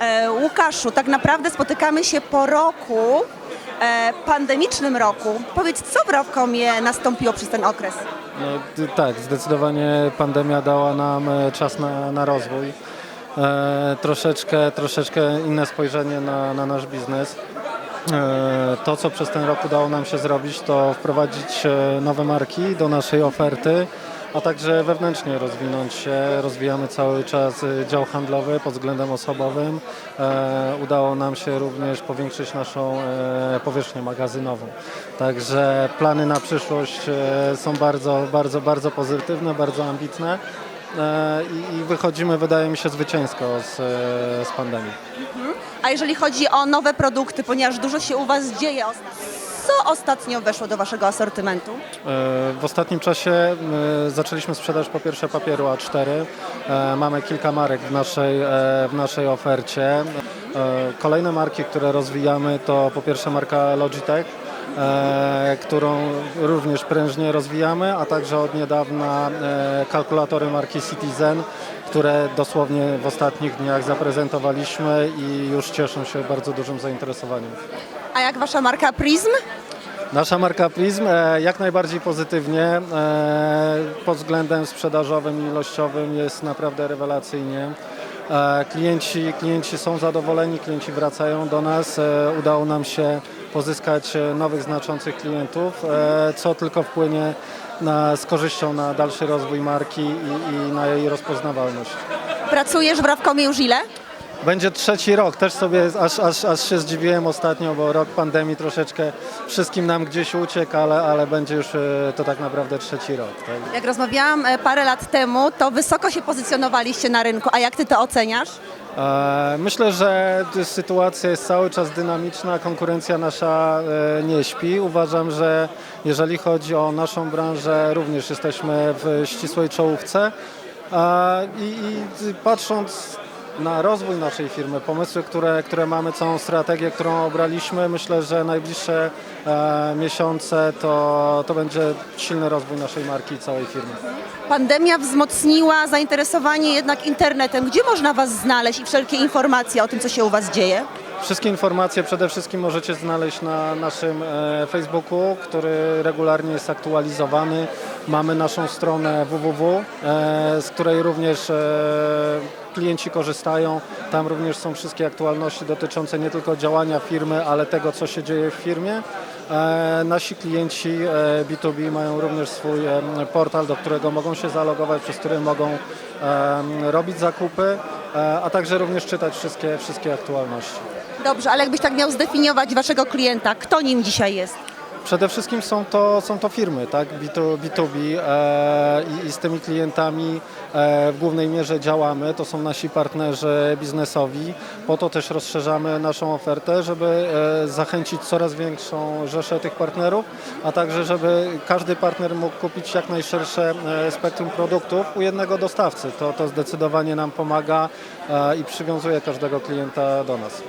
E, Łukaszu, tak naprawdę spotykamy się po roku, e, pandemicznym roku. Powiedz, co w Rawkomie nastąpiło przez ten okres? No, tak, zdecydowanie pandemia dała nam e, czas na, na rozwój. E, troszeczkę, troszeczkę inne spojrzenie na, na nasz biznes. E, to, co przez ten rok udało nam się zrobić, to wprowadzić nowe marki do naszej oferty, a także wewnętrznie rozwinąć się. Rozwijamy cały czas e, dział handlowy pod względem osobowym. E, udało nam się również powiększyć naszą e, powierzchnię magazynową. Także plany na przyszłość e, są bardzo, bardzo, bardzo pozytywne, bardzo ambitne. I, wychodzimy, wydaje mi się, zwycięsko z, z pandemii. A jeżeli chodzi o nowe produkty, ponieważ dużo się u Was dzieje ostatnio, co ostatnio weszło do Waszego asortymentu? E, W ostatnim czasie e, zaczęliśmy sprzedaż po pierwsze papieru A4. E, Mamy kilka marek w naszej, w naszej ofercie. Kolejne marki, które rozwijamy to po pierwsze marka Logitech, którą również prężnie rozwijamy, a także od niedawna kalkulatory marki Citizen, które dosłownie w ostatnich dniach zaprezentowaliśmy i już cieszą się bardzo dużym zainteresowaniem. A jak Wasza marka Prism? Nasza marka Prism e, jak najbardziej pozytywnie. E, pod względem sprzedażowym i ilościowym jest naprawdę rewelacyjnie. E, klienci, klienci są zadowoleni, klienci wracają do nas. Udało nam się pozyskać nowych znaczących klientów, co tylko wpłynie na, z korzyścią na dalszy rozwój marki i, i na jej rozpoznawalność. Pracujesz w Rawkomie już ile? Będzie trzeci rok, też sobie aż, aż, aż się zdziwiłem ostatnio, bo rok pandemii troszeczkę wszystkim nam gdzieś uciekł, ale, ale będzie już e, to tak naprawdę trzeci rok. Tak? Jak rozmawiałam e, parę lat temu, to wysoko się pozycjonowaliście na rynku. A jak Ty to oceniasz? E, Myślę, że sytuacja jest cały czas dynamiczna, konkurencja nasza e, nie śpi. Uważam, że jeżeli chodzi o naszą branżę, również jesteśmy w ścisłej czołówce. E, I, i patrząc na rozwój naszej firmy, pomysły, które, które mamy, całą strategię, którą obraliśmy, myślę, że najbliższe e, miesiące to, to będzie silny rozwój naszej marki i całej firmy. Pandemia wzmocniła zainteresowanie jednak internetem. Gdzie można Was znaleźć i wszelkie informacje o tym, co się u Was dzieje? Wszystkie informacje przede wszystkim możecie znaleźć na naszym e, Facebooku, który regularnie jest aktualizowany. Mamy naszą stronę www, e, z której również e, klienci korzystają. Tam również są wszystkie aktualności dotyczące nie tylko działania firmy, ale tego, co się dzieje w firmie. E, Nasi klienci e, B2B mają również swój e, portal, do którego mogą się zalogować, przez który mogą e, robić zakupy, e, a także również czytać wszystkie, wszystkie aktualności. Dobrze, ale jakbyś tak miał zdefiniować Waszego klienta, kto nim dzisiaj jest? Przede wszystkim są to, są to firmy, tak? B2, B2B e, i, i z tymi klientami e, w głównej mierze działamy. To są nasi partnerzy biznesowi. Po to też rozszerzamy naszą ofertę, żeby e, zachęcić coraz większą rzeszę tych partnerów, a także żeby każdy partner mógł kupić jak najszersze e, spektrum produktów u jednego dostawcy. To, to zdecydowanie nam pomaga e, i przywiązuje każdego klienta do nas.